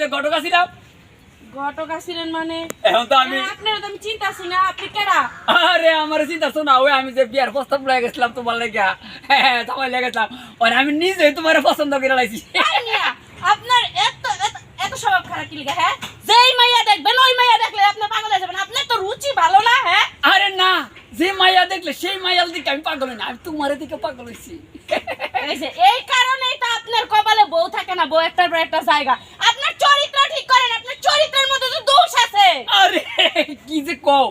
যে ঘটকা ছিলাম ঘটক আসিলেন মানে? এখন তো আমি হ্যাঁ, আপনার তো আমি চিন্তাছি না আপনি কেডা? আরে আমার চিন্তা শোনা ওই আমি যে বিয়ার প্রস্তাব লয়ে গেছিলাম তোমার লেগে। হ্যাঁ তোমার আমি নিজে তোমার পছন্দ করে লাইছি। আপনার এত এত- স্বভাব খারাপ কি হ্যাঁ? যেই মাইয়া দেখবেন ওই মাইয়া দেখলে আপনি পাগল হয়ে যাবেন। আপনার তো রুচি ভালো না হ্যাঁ? আরে না যে মাইয়া দেখলে সেই মাইয়ার দিকে আমি পাগল হই না আমি তোমার দিকে পাগল হইছি। এই কারণেই তো আপনার কপালে বউ থাকে না বউ একটার পর একটা জায়গা। আপনার চরিত্র ঠিক করেন আপনার চরিত্রের মধ্যে তো দোষ আছে। আরে কি যে কও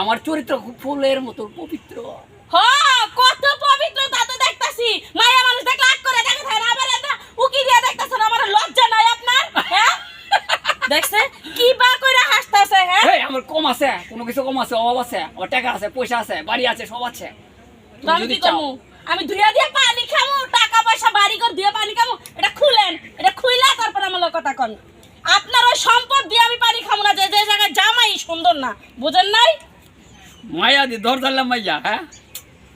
আমার চরিত্র খুব ফুলের মতো পবিত্র। হ কত পবিত্র তা তো দেখতাছি। মায়া মানুষ দেখলে আগ করে দেখে থাকে আবার এটা উকি দিয়ে দেখতাছেন আমার লজ্জা নাই আপনার হ্যাঁ? দেখছে কি বা কইরা হাসতাছে হ্যাঁ? এই আমার কম আছে কোনো কিছু কম আছে অভাব আছে আমার টাকা আছে পয়সা আছে বাড়ি আছে সব আছে। তো আমি কি করব আমি ধুইয়া দিয়ে পানি খামু টাকা পয়সা বাড়ি করে দিয়ে পানি খামু এটা খুলেন এটা খুইলা তারপর আমার লোক কথা কন। আপনার ওই সম্পদ দিয়ে আমি পানি খামু না যে যে জায়গায় জামাই সুন্দর না বুঝেন নাই? মাইয়া দি ধর ধরলাম মাইয়া হ্যাঁ?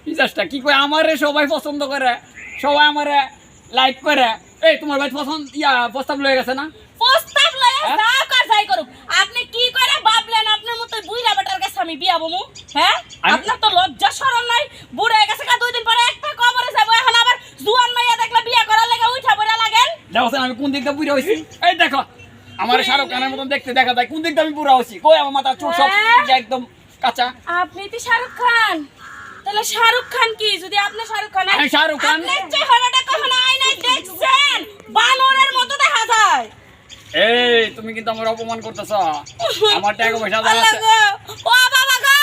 মিজাজটা কি কয় আমারে সবাই পছন্দ করে সবাই আমারে লাইক করে। এই তোমার ভাই পছন্দ ইয়া প্রস্তাব লয়ে গেছে না? প্রস্তাব লয়ে হ্যাঁ? যা কর যাই করুক। আপনি কি করে ভাবলেন আপনার মতো বুইরা বেটার কাছে আমি বিয়া বমু হ্যাঁ? আপনার তো লজ্জা শরম নাই বুড়া গেছে কা দুই দিন পরে একটা কবরে যাব এখন আবার জুয়ান মাইয়া দেখলে বিয়া করার লেগে উঠা পড়া লাগেন? দেখো আমি কোন দিকটা বুড়া হইছি? এই দেখো আমার শাহরুখ খানের মতন দেখতে দেখা যায়। কোন দিকটা আমি বুড়া হইছি? কই আমার মাথা চুল সব হ্যাঁ? একদম কাঁচা। আপনি তো শাহরুখ খান। তাহলে শাহরুখ খান কি? যদি আপনি শাহরুখ খান আমি শাহরুখ খান। আপনার চেহারাটা কখনো আয়নায় দেখছেন? বানরের মতো দেখা যায়। এই তুমি কিন্তু আমার অপমান করতেছ। আমার টাকা পয়সা গো, ও বাবা গো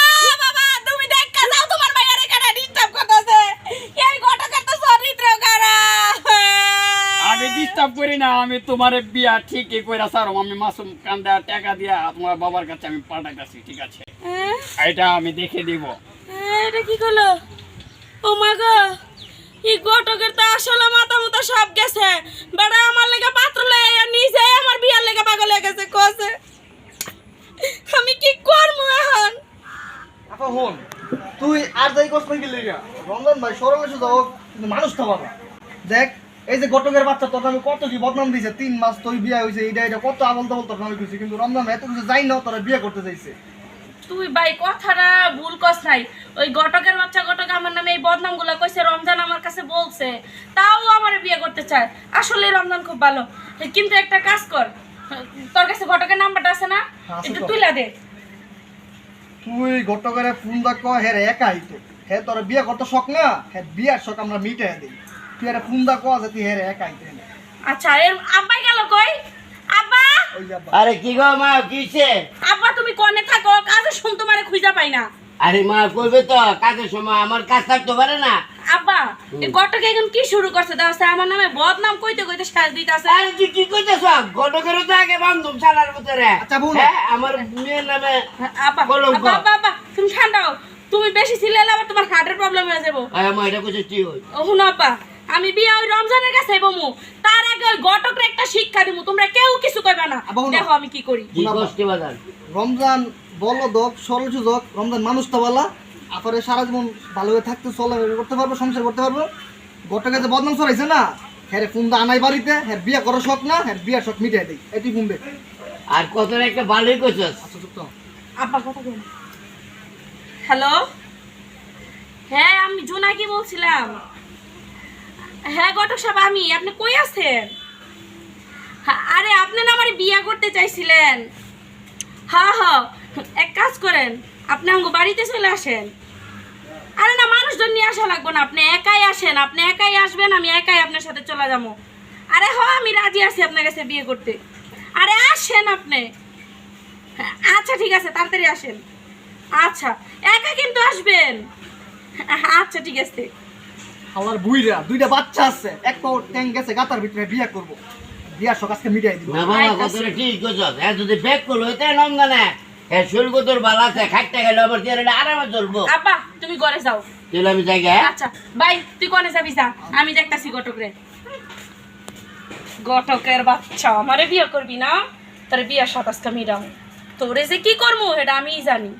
বাবা তুমি দেখা যাও তোমার মায়ের এখানে ডিস্টার্ব করতেছে এই ঘটকের তো চরিত্র খারাপ আমি ডিস্টার্ব করি না আমি তোমার বিয়া ঠিকই কইরা সারম আমি মাসুম কান্দা টাকা দিয়া তোমার বাবার কাছে আমি পাঠাইতাছি ঠিক আছে? এটা আমি দেখে দিব। এটা কি করল? ও মা গো এই ঘটকের তো আসলে মাথা মতো সব গেছে। বেটা আমার লেগে পাত্র লেগে নিজে আমার বিয়ার লেগে পাগল হয়ে গেছে কসে। আমি কি করব এখন? আপা হন তুই আর যাই কষ্ট নাকি লেগে রমজান ভাই সরল এসে যাও কিন্তু মানুষ তো বাবা দেখ এই যে গটকের বাচ্চা তোর আমি কত কি বদনাম দিছে? তিন মাস তোর বিয়ে হয়েছে এইটা এটা কত আবল তাবল তোর নামে কইছে কিন্তু রমজান এত কিছু যাই না তোরা বিয়ে করতে চাইছে তুই ভাই কথাটা ভুল কস নাই। ওই ঘটকের বাচ্চা ঘটক আমার নামে এই বদনামগুলো কইছে রমজান আমার কাছে বলছে। তাও আমার বিয়ে করতে চায়। আসলে রমজান খুব ভালো। কিন্তু একটা কাজ কর তোর কাছে ঘটকের নাম্বারটা আছে না? আছে একটু তো। তুইলা দে। তুই গটকের ফোন দেখ হ্যাঁ রে একা আইতো হ্যাঁ তোর বিয়ে করতে শখ না? হ্যাঁ বিয়ার শখ আমরা মিটে দিই। তুই ফোন হ্যাঁ রে আইতে আচ্ছা এর আব্বাই গেল কই? আব্বা! আরে কি গো মা কিসে আব্বা তুমি কোনে থাকো কাজে শুন তোমারে খুঁজা পাই না। আরে মা করবে তো কাজের সময় আমার কাজ থাকতে পারে না। আব্বা এখন কি শুরু করছে? দাও আমার নামে বদনাম কইতে কইতে সাজ দিতাছে। আরে তুই কি করতেছ ঘটকেরও তো আগে বান্ধব সালার ভিতরে আচ্ছা, হ্যাঁ আমার মেয়ের নামে আব্বা। আব্বা আব্বা তুমি ঠান্ডা তুমি বেশি ছিলালে আবার তোমার হার্টের প্রবলেম হয়ে যাব। আরে মা এটা করছিস তুই ও হুনো আব্বা। আমি বিয়ে ওই রমজানের কাছে বমু। তার আগে ওই ঘটকরে একটা শিক্ষা দিমু। তোমরা কেউ কিছু কইবা না। দেখো আমি কি করি। রমজান বলো দক সরল সুযোগ। রমজান মানুষ তো বলা। আপনারে সারা জীবন ভালোভাবে থাকতে চলে করতে পারব সংসার করতে পারব। গটকে যে বদনাম ছড়াইছে না হ্যাঁ রে ফোন দা আনাই বাড়িতে হ্যাঁ বিয়ে করার শখ না হ্যাঁ বিয়ার শখ মিটাই দেই। এটি ফোন আর কত একটা ভালোই করছিস আচ্ছা চুপ তো আব্বা কথা বল হ্যালো? হ্যাঁ আমি জোনাকি বলছিলাম। হ্যাঁ ঘটক সাহেব আমি। আপনি কই আছেন? হ্যাঁ, আরে আপনি না আমার বিয়ে করতে চাইছিলেন। হ্যাঁ হ্যাঁ। এক কাজ করেন আপনি আমাকে বাড়িতে চলে আসেন। আরে না মানুষজন নিয়ে আসা লাগবে না আপনি একাই আসেন। আপনি একাই আসবেন আমি একাই আপনার সাথে চলে যাব। আরে হ আমি রাজি আছি আপনার কাছে বিয়ে করতে। আরে আসেন আপনি। হ্যাঁ, আচ্ছা ঠিক আছে তাড়াতাড়ি আসেন। আচ্ছা একা কিন্তু আসবেন। আচ্ছা ঠিক আছে। আমার বুইরা দুইটা বাচ্চা আছে এক ট্যাং গেছে গাতার ভিতরে বিয়ে করব। বিয়ার শখ আজকে মিটাই দিব। না বাবা ঠিক হ্যাঁ যদি করল এতে নন্দনে হ্যাঁ শুল্ক তোর ভালো আছে খাটতে গেলে আবার আরামে চলবো। আব্বা তুমি ঘরে যাও। তাহলে আমি যাই হ্যাঁ? আচ্ছা ভাই তুই কোনে যাবি যা? আমি দেখতাছি ঘটকরে ঘটকের বাচ্চা আমারে বিয়ে করবি না? তোর বিয়ার সাতাশটা মিরাম তোরে যে কি করব এটা আমিই জানি।